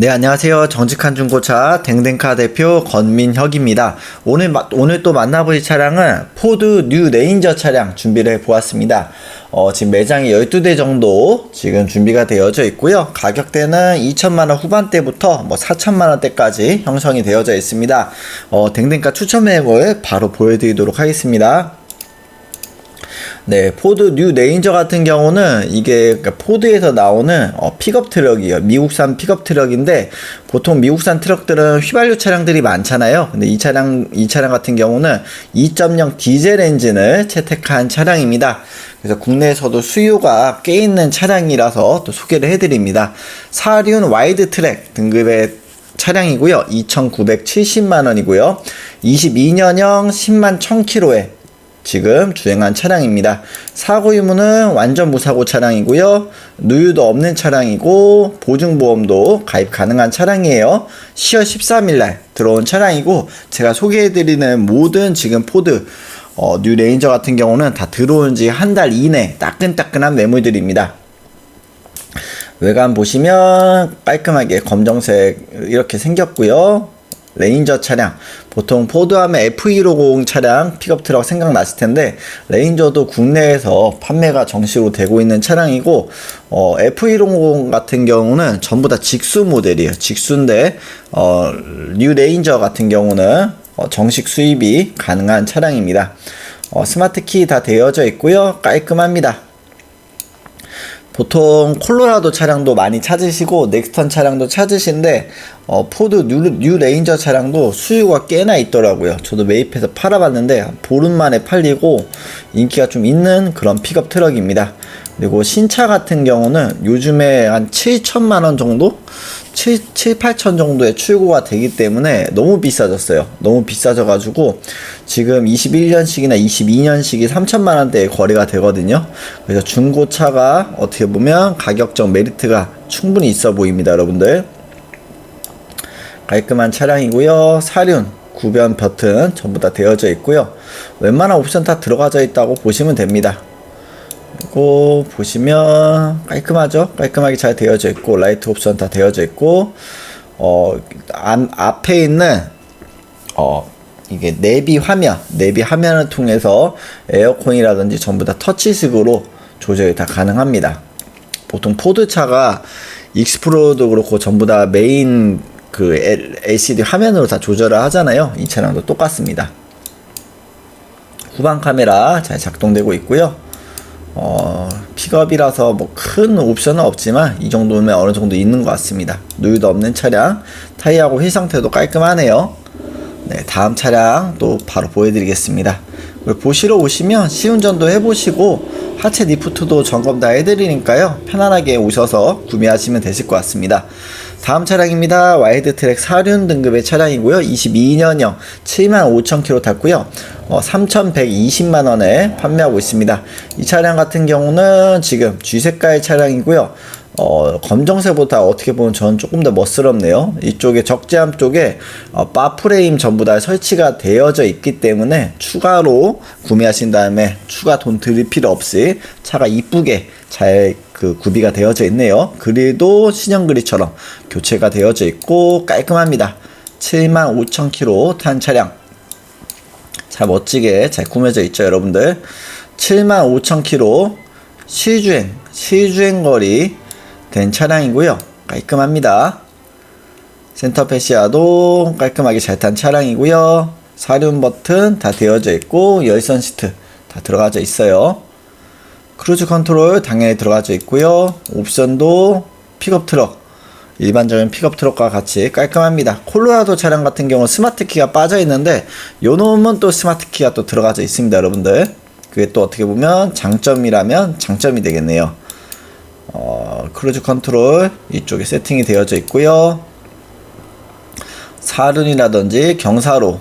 네, 안녕하세요. 정직한 중고차 댕댕카 대표 권민혁입니다. 오늘, 마- 오늘 또 만나볼 차량은 포드 뉴 레인저 차량 준비를 해 보았습니다. 어, 지금 매장이 12대 정도 지금 준비가 되어져 있고요. 가격대는 2천만원 후반대부터 뭐 4천만원대까지 형성이 되어져 있습니다. 어, 댕댕카 추천 매물 바로 보여드리도록 하겠습니다. 네, 포드 뉴 레인저 같은 경우는 이게 그러니까 포드에서 나오는 어, 픽업 트럭이에요. 미국산 픽업 트럭인데 보통 미국산 트럭들은 휘발유 차량들이 많잖아요. 근데 이 차량 이 차량 같은 경우는 2.0 디젤 엔진을 채택한 차량입니다. 그래서 국내에서도 수요가 꽤 있는 차량이라서 또 소개를 해드립니다. 사륜 와이드 트랙 등급의 차량이고요. 2,970만 원이고요. 22년형 10만 1000km에 지금 주행한 차량입니다. 사고 유무는 완전 무사고 차량이고요. 누유도 없는 차량이고 보증보험도 가입 가능한 차량이에요. 10월 13일 날 들어온 차량이고 제가 소개해드리는 모든 지금 포드 어, 뉴 레인저 같은 경우는 다 들어온 지 한 달 이내 따끈따끈한 매물들입니다. 외관 보시면 깔끔하게 검정색 이렇게 생겼고요. 레인저 차량. 보통 포드하면 F150 차량 픽업 트럭 생각나실 텐데 레인저도 국내에서 판매가 정식으로 되고 있는 차량이고 어, F150 같은 경우는 전부 다 직수 모델이에요. 직수인데 어, 뉴 레인저 같은 경우는 어, 정식 수입이 가능한 차량입니다. 어, 스마트 키 다 되어져 있고요. 깔끔합니다 보통 콜로라도 차량도 많이 찾으시고 넥스턴 차량도 찾으신데 어, 포드 뉴, 뉴 레인저 차량도 수요가 꽤나 있더라고요. 저도 매입해서 팔아봤는데 한 보름 만에 팔리고 인기가 좀 있는 그런 픽업 트럭입니다. 그리고 신차 같은 경우는 요즘에 한 7천만 원 정도? 7, 7, 8천 정도의 출고가 되기 때문에 너무 비싸졌어요. 너무 비싸져가지고 지금 21년식이나 22년식이 3천만 원대에 거래가 되거든요. 그래서 중고차가 어떻게 보면 가격적 메리트가 충분히 있어 보입니다, 여러분들. 깔끔한 차량이고요. 사륜, 구변 버튼 전부 다 되어져 있고요. 웬만한 옵션 다 들어가져 있다고 보시면 됩니다. 그리고 보시면 깔끔하죠? 깔끔하게 잘 되어져 있고 라이트 옵션 다 되어져 있고 어 안, 앞에 있는 어 이게 내비 화면 내비 화면을 통해서 에어컨이라든지 전부 다 터치식으로 조절이 다 가능합니다. 보통 포드차가 익스프로도 그렇고 전부 다 메인 그 LCD 화면으로 다 조절을 하잖아요. 이 차량도 똑같습니다. 후방 카메라 잘 작동되고 있고요. 어, 픽업이라서 뭐 큰 옵션은 없지만 이 정도면 어느 정도 있는 것 같습니다. 누유도 없는 차량, 타이어하고 휠 상태도 깔끔하네요. 네, 다음 차량 또 바로 보여드리겠습니다. 보시러 오시면 시운전도 해보시고 하체 리프트도 점검 다 해드리니까요. 편안하게 오셔서 구매하시면 되실 것 같습니다. 다음 차량입니다. 와이드 트랙 사륜 등급의 차량이고요. 22년형 75,000km 탔고요. 어, 3,120만 원에 판매하고 있습니다. 이 차량 같은 경우는 지금 G색깔 차량이고요. 어, 검정색보다 어떻게 보면 저는 조금 더 멋스럽네요. 이쪽에 적재함 쪽에 어, 바 프레임 전부 다 설치가 되어져 있기 때문에 추가로 구매하신 다음에 추가 돈 들일 필요 없이 차가 이쁘게 잘 그 구비가 되어져 있네요. 그릴도 신형 그릴처럼 교체가 되어져 있고 깔끔합니다. 75,000km 탄 차량. 잘 멋지게 잘 꾸며져 있죠, 여러분들. 75,000km 실주행, 실주행 거리 된 차량이고요. 깔끔합니다. 센터 패시아도 깔끔하게 잘 탄 차량이고요. 사륜 버튼 다 되어져 있고 열선 시트 다 들어가져 있어요. 크루즈 컨트롤 당연히 들어가져 있고요. 옵션도 픽업 트럭 일반적인 픽업 트럭과 같이 깔끔합니다. 콜로라도 차량 같은 경우 스마트 키가 빠져 있는데 요 놈은 또 스마트 키가 또 들어가져 있습니다, 여러분들. 그게 또 어떻게 보면 장점이라면 장점이 되겠네요. 어, 크루즈 컨트롤 이쪽에 세팅이 되어져 있고요. 사륜이라든지 경사로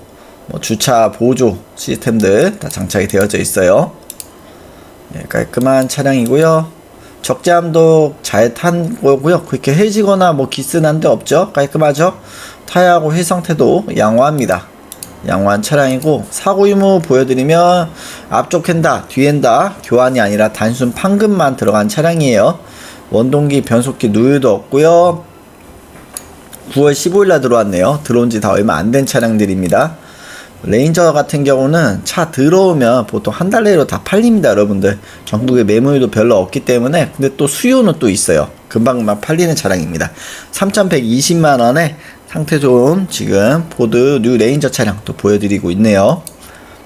뭐 주차 보조 시스템들 다 장착이 되어져 있어요. 예, 깔끔한 차량이고요. 적재함도 잘 탄 거고요. 그렇게 해지거나 뭐 기스난 데 없죠. 깔끔하죠. 타이어하고 휠 상태도 양호합니다. 양호한 차량이고 사고 유무 보여드리면 앞쪽 핸다, 뒤 핸다 교환이 아니라 단순 판금만 들어간 차량이에요. 원동기, 변속기 누유도 없고요. 9월 15일 날 들어왔네요. 들어온 지 다 얼마 안 된 차량들입니다. 레인저 같은 경우는 차 들어오면 보통 한 달 내로 다 팔립니다, 여러분들. 전국에 매물도 별로 없기 때문에 근데 또 수요는 또 있어요. 금방금방 팔리는 차량입니다. 3,120만 원에 상태 좋은 지금 포드 뉴 레인저 차량 또 보여드리고 있네요.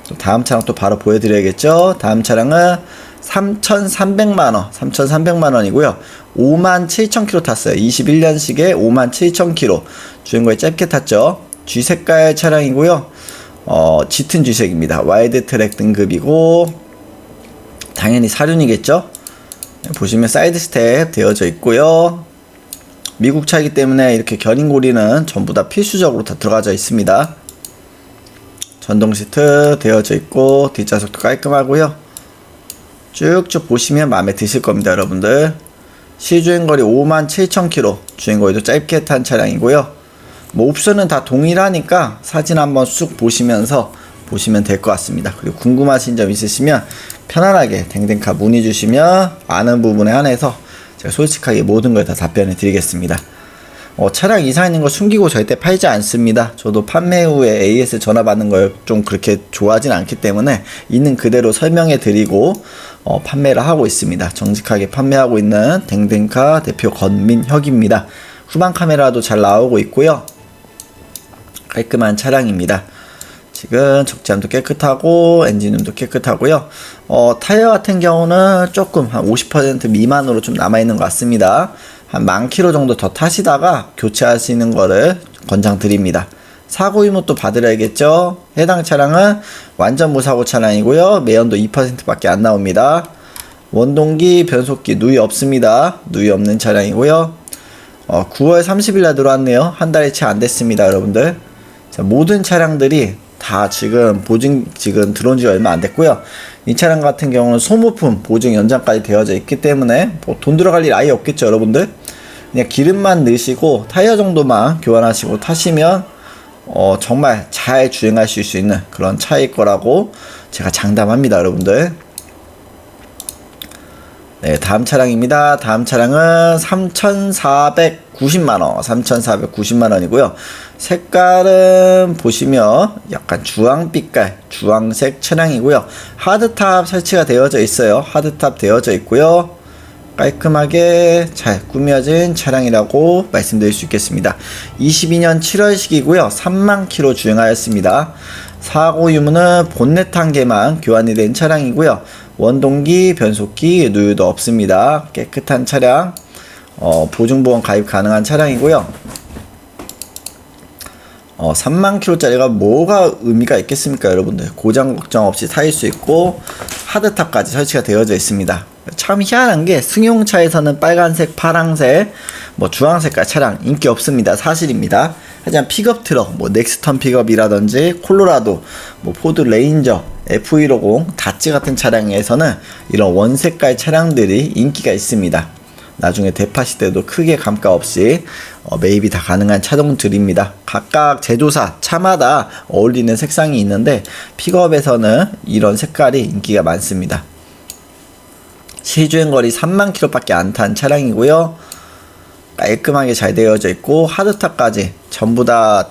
또 다음 차량 또 바로 보여드려야겠죠. 다음 차량은 3,300만원, 3,300만원이고요. 5만 7,000km 탔어요. 21년식에 5만 7,000km. 주행거리 짧게 탔죠. G 색깔 차량이고요. 어, 짙은 G색입니다. 와이드 트랙 등급이고, 당연히 사륜이겠죠? 네, 보시면 사이드 스텝 되어져 있고요. 미국 차이기 때문에 이렇게 견인고리는 전부 다 필수적으로 다 들어가져 있습니다. 전동 시트 되어져 있고 뒷좌석도 깔끔하고요. 쭉쭉 보시면 마음에 드실 겁니다, 여러분들. 시주행 거리 57,000km, 주행 거리도 짧게 탄 차량이고요. 뭐 옵션은 다 동일하니까 사진 한번 쑥 보시면서 보시면 될 것 같습니다. 그리고 궁금하신 점 있으시면 편안하게 댕댕카 문의 주시면 아는 부분에 한해서 제가 솔직하게 모든 걸 다 답변해 드리겠습니다. 어, 차량 이상 있는 거 숨기고 절대 팔지 않습니다. 저도 판매 후에 AS 전화 받는 걸 좀 그렇게 좋아하진 않기 때문에 있는 그대로 설명해 드리고 어, 판매를 하고 있습니다. 정직하게 판매하고 있는 댕댕카 대표 건민혁입니다. 후방 카메라도 잘 나오고 있고요. 깔끔한 차량입니다. 지금 적재함도 깨끗하고 엔진음도 깨끗하고요. 어, 타이어 같은 경우는 조금 한 50% 미만으로 좀 남아 있는 것 같습니다. 한 만 킬로 정도 더 타시다가 교체하시는 거를 권장드립니다. 사고 유무 또 받으려야겠죠. 해당 차량은 완전 무사고 차량이고요. 매연도 2%밖에 안 나옵니다. 원동기, 변속기 누이 없습니다. 누이 없는 차량이고요. 어, 9월 30일 날 들어왔네요. 한 달이 채 안 됐습니다, 여러분들. 자, 모든 차량들이 다 지금 보증 지금 들어온 지 얼마 안 됐고요. 이 차량 같은 경우는 소모품 보증 연장까지 되어져 있기 때문에 뭐 돈 들어갈 일 아예 없겠죠, 여러분들. 그냥 기름만 넣으시고 타이어 정도만 교환하시고 타시면 어, 정말 잘 주행하실 수 있는 그런 차일 거라고 제가 장담합니다, 여러분들. 네, 다음 차량입니다. 다음 차량은 3,490만원, 3,490만원이고요. 색깔은 보시면 약간 주황빛깔, 주황색 차량이고요. 하드탑 설치가 되어져 있어요. 하드탑 되어져 있고요. 깔끔하게 잘 꾸며진 차량이라고 말씀드릴 수 있겠습니다. 22년 7월식이고요. 3만 킬로 주행하였습니다. 사고 유무는 본넷 한 개만 교환이 된 차량이고요. 원동기, 변속기, 누유도 없습니다. 깨끗한 차량, 어, 보증보험 가입 가능한 차량이고요. 어, 3만 킬로짜리가 뭐가 의미가 있겠습니까, 여러분들? 고장 걱정 없이 타일 수 있고 하드탑까지 설치가 되어져 있습니다. 참 희한한 게 승용차에서는 빨간색, 파랑색, 뭐 주황색깔 차량 인기 없습니다. 사실입니다. 하지만 픽업 트럭, 뭐 넥스턴 픽업이라든지 콜로라도, 뭐 포드 레인저, F150, 다치 같은 차량에서는 이런 원색깔 차량들이 인기가 있습니다. 나중에 대파시 때도 크게 감가 없이 어, 매입이 다 가능한 차종들입니다. 각각 제조사 차마다 어울리는 색상이 있는데 픽업에서는 이런 색깔이 인기가 많습니다. 시주행 거리 3만 킬로밖에 안 탄 차량이고요. 깔끔하게 잘 되어져 있고 하드탑까지 전부 다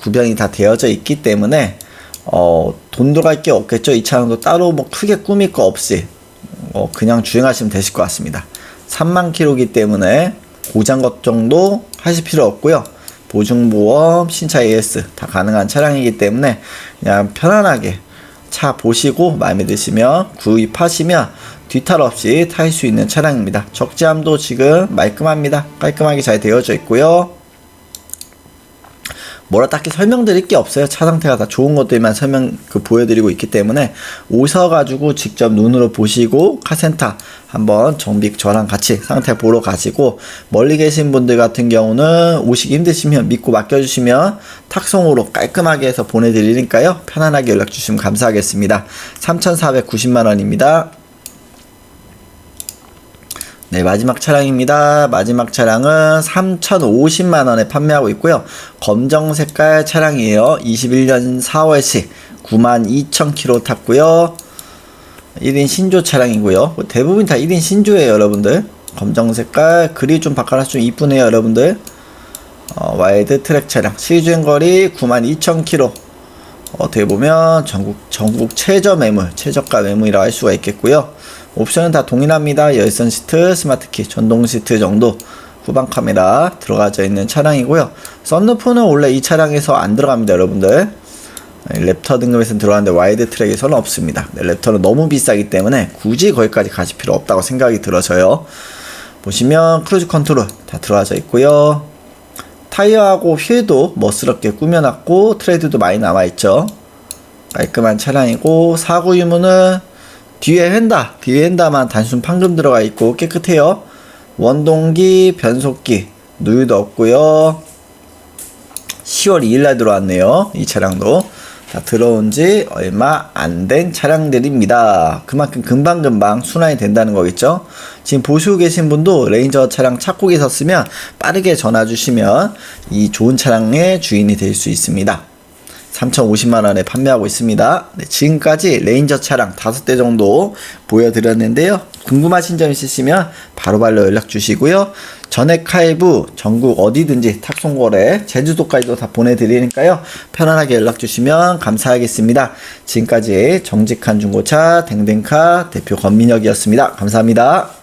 구변이 다 되어져 있기 때문에 어, 돈 들어갈 게 없겠죠. 이 차량도 따로 뭐 크게 꾸밀 거 없이 어, 그냥 주행하시면 되실 것 같습니다. 3만 킬로기 때문에 고장 걱정도 하실 필요 없고요. 보증보험, 신차 AS 다 가능한 차량이기 때문에 그냥 편안하게 차 보시고 마음에 드시면 구입하시면 뒤탈 없이 탈 수 있는 차량입니다. 적재함도 지금 말끔합니다. 깔끔하게 잘 되어져 있고요. 뭐라 딱히 설명드릴 게 없어요. 차 상태가 다 좋은 것들만 설명 그 보여드리고 있기 때문에 오셔가지고 직접 눈으로 보시고 카센터 한번 정비 저랑 같이 상태 보러 가시고 멀리 계신 분들 같은 경우는 오시기 힘드시면 믿고 맡겨주시면 탁송으로 깔끔하게 해서 보내드리니까요. 편안하게 연락 주시면 감사하겠습니다. 3,490만 원입니다. 네, 마지막 차량입니다. 마지막 차량은 3,050만 원에 판매하고 있고요. 검정 색깔 차량이에요. 21년 4월식 92,000km 탔고요. 1인 신조 차량이고요. 대부분 다 1인 신조예요, 여러분들. 검정 색깔, 글이 좀 바꿔놔서 좀 이쁘네요, 여러분들. 어, 와이드 트랙 차량 시주행 거리 92,000km 어떻게 보면 전국 전국 최저 매물 최저가 매물이라고 할 수가 있겠고요 옵션은 다 동일합니다. 열선 시트 스마트키 전동 시트 정도 후방 카메라 들어가져 있는 차량이고요. 썬루프는 원래 이 차량에서 안 들어갑니다 여러분들. 랩터 등급에서는 들어가는데 와이드 트랙에서는 없습니다. 네, 랩터는 너무 비싸기 때문에 굳이 거기까지 가실 필요 없다고 생각이 들어서요. 보시면 크루즈 컨트롤 다 들어가져 있고요. 타이어하고 휠도 멋스럽게 꾸며놨고 트레드도 많이 남아있죠. 깔끔한 차량이고 사고 유무는 뒤에 휀다. 뒤에 휀다만 단순 판금 들어가 있고 깨끗해요. 원동기 변속기 누유도 없고요. 10월 2일날 들어왔네요. 이 차량도. 다 들어온 지 얼마 안 된 차량들입니다. 그만큼 금방금방 순환이 된다는 거겠죠? 지금 보시고 계신 분도 레인저 차량 찾고 계셨으면 빠르게 전화 주시면 이 좋은 차량의 주인이 될 수 있습니다 3,050만원에 판매하고 있습니다. 네, 지금까지 레인저 차량 5대 정도 보여드렸는데요. 궁금하신 점 있으시면 바로바로 연락 주시고요. 전액 할부 전국 어디든지 탁송거래 제주도까지도 다 보내드리니까요. 편안하게 연락 주시면 감사하겠습니다. 지금까지 정직한 중고차 댕댕카 대표 권민혁이었습니다. 감사합니다.